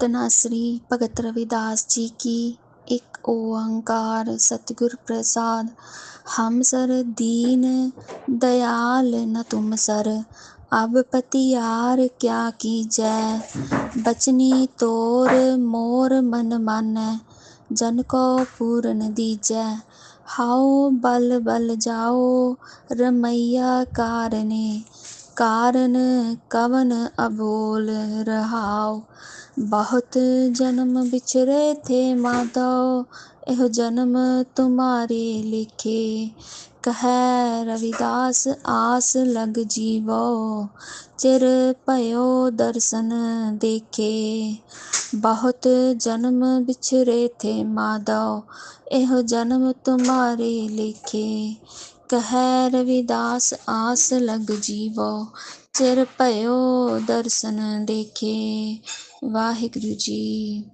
ਧਨਾਸਰੀ ਭਗਤ ਰਵਿਦਾਸ ਜੀ ਕੀ ਇੱਕ ਓੰਕਾਰ ਸਤਿਗੁਰ ਪ੍ਰਸਾਦ। ਹਮ ਸਰ ਦੀਨ ਦਇਆਲ ਨ ਤੁਮ ਸਰ, ਅਬ ਪਤਿਆਰ ਕਿਆ ਕੀਜੈ? ਬਚਨੀ ਤੋਰ ਮੋਰ ਮਨ ਮਾਨੈ, ਜਨ ਕੋ ਪੂਰਨ ਦੀਜੈ। ਹਾਉ ਬਲ ਬਲ ਜਾਓ ਰਮਈਆ ਕਾਰਨੇ ਕਾਰਨ ਕਵਨ ਅਬੋਲ ਰਹਾਉ। ਬਹੁਤ ਜਨਮ ਵਿਚਰੇ ਥੇ ਮਾਧੋ ਇਹੋ ਜਨਮ ਤੁਮਾਰੇ ਲਿਖੇ। ਕਹੈ ਰਵਿਦਾਸ, ਆਸ ਲਗ ਜੀਵੋ। ਚਿਰ ਭਇਓ ਦਰਸ਼ਨ ਦੇਖੇ। ਬਹੁਤ ਜਨਮ ਵਿਛਰੇ ਥੇ ਮਾਧੋ ਇਹੋ ਜਨਮ ਤੁਮਾਰੇ ਲਿਖੇ। ਕਹੈ ਰਵਿਦਾਸ ਆਸ ਲਗ ਜੀਵੋ ਚਿਰ ਭਇਓ ਦਰਸ਼ਨ ਦੇਖੇ ਵਾਹਿਗੁਰੂ ਜੀ।